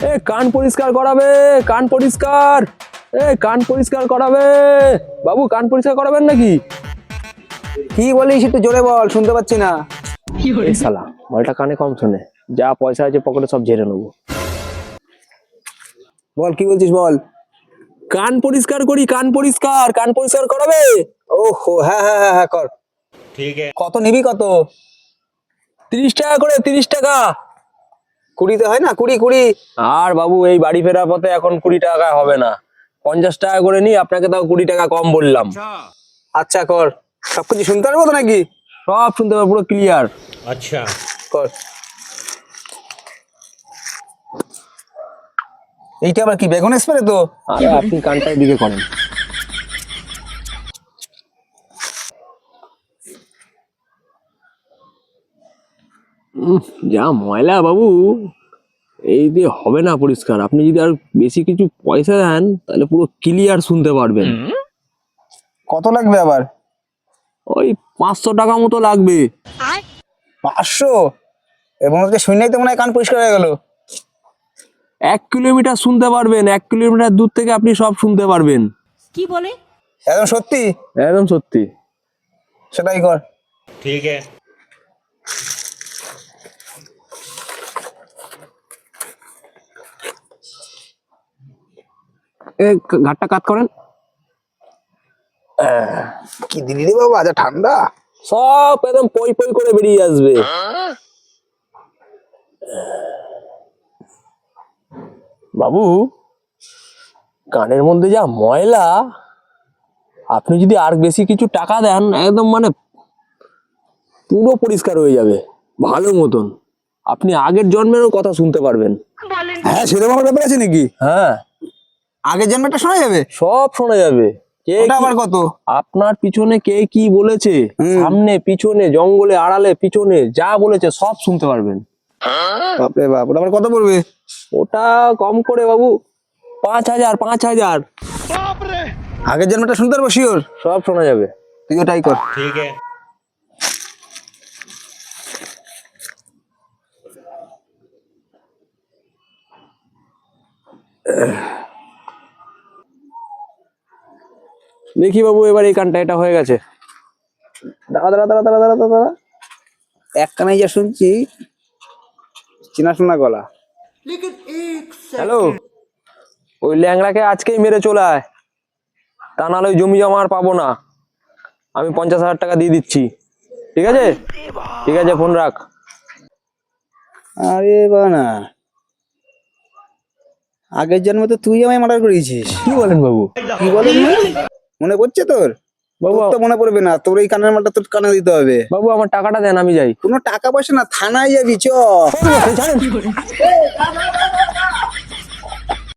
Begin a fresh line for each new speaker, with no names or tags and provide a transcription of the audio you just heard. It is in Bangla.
এ কান পরিষ্কার করাবে কান পরিষ্কার। এ কান পরিষ্কার করাবে। বাবু কান পরিষ্কার করাবেন নাকি?
কি বলিস একটু জোরে বল শুনতে পাচ্ছি না।
কি এই শালা বলটা কানে কম শোনে। যা পয়সা আছে পকেটে সব ঝেড়ে নেব।
বল কি বলছিস বল?
কান পরিষ্কার করি কান পরিষ্কার কান পরিষ্কার করাবে?
ওহো হ্যাঁ হ্যাঁ হ্যাঁ হ্যাঁ কর।
ঠিক
কত নিবি কত?
তিরিশ টাকা করে তিরিশ টাকা।
কুড়িতে হয় না? কুড়ি কুড়ি।
আর বাবু এই বাড়ি ফেরার পথে এখন কুড়ি টাকা হবে না। পঞ্চাশ টাকা করে নি আপনাকে তাও কুড়ি টাকা কম বললাম।
আচ্ছা।, আচ্ছা। কর। সবকিছু শুনতে পারব তো নাকি?
সব শুনতে পারব পুরো ক্লিয়ার
আচ্ছা।
কর। এইটা আবার কি বেগুন স্প্রে তো?
আপনি কানটার দিকে করেন। যা ময়লা বাবু। এই দিয়ে হবে না পরিষ্কার। আপনি যদি আর বেশি কিছু পয়সা দেন তাহলে পুরো ক্লিয়ার শুনতে পারবেন।
কত লাগবে আবার?
ওই পাঁচশো টাকা মতো লাগবে।
পাঁচশো? এবং শুনেই তো মনে হয় কান পরিষ্কার হয়ে গেল।
এক কিলোমিটার শুনতে পারবেন। এক কিলোমিটার দূর থেকে আপনি সব শুনতে পারবেন।
কি বলে?
একদম সত্যি?
একদম সত্যি।
সেটাই কর।
ঠিক
আছে। ঘাটটা কাত করেন।
কি দিলি রে বাবা যা ঠান্ডা।
সব একদম পই পই করে বেরিয়ে আসবে। বাবু কানের মধ্যে যা ময়লা আপনি যদি আর বেশি কিছু টাকা দেন একদম মানে পুরো পরিষ্কার হয়ে যাবে ভালো মতন। আপনি আগের জন্মেরও কথা শুনতে পারবেন।
হ্যাঁ সেরকম ব্যাপার আছে নাকি?
হ্যাঁ।
আগের জন্মটা শোনা যাবে?
সব শোনা যাবে। কে
ওটা আবার কত?
আপনার পিছনে কে কি বলেছে? সামনে পিছনে জঙ্গলে আড়ালে পিছনে যা বলেছে সব শুনতে পারবেন।
বাপরে বাপ ওটা আবার কত পড়বে?
ওটা কম করে বাবু পাঁচ হাজার পাঁচ হাজার।
আগের জন্মটা শুনতে পারব শিওর
সব শোনা যাবে।
তুই ওটাই কর।
ঠিক আছে। Ugh.
দেখি বাবু এবার এই কানটা এটা হয়ে গেছে।
দাঁড়া দাঁড়া দাঁড়া দাঁড়া দাঁড়া দাঁড়া। দাঁড়া এক কানাই যা শুনছি চেনা শোনা গলা।
হ্যালো? ওই ল্যাংড়াকে আজকেই মেরে চলে আয়। তা নাহলে ওই জমি জমা আর পাবো না। আমি পঞ্চাশ হাজার টাকা দিয়ে দিচ্ছি। ঠিক আছে? ঠিক আছে ফোন রাখ।
আরে বানা। আগের জন্ম তো তুই আমায় মার্ডার করেছিস।
কি বলেন বাবু?
কি বলে মনে পড়ছে তোর?
বাবু
তো মনে পড়বে না তোর এই কানের মালটা তোর কানে দিতে হবে।
বাবু আমার টাকাটা দেন আমি যাই।
কোনো টাকা পয়সা না থানায় যাবি চ।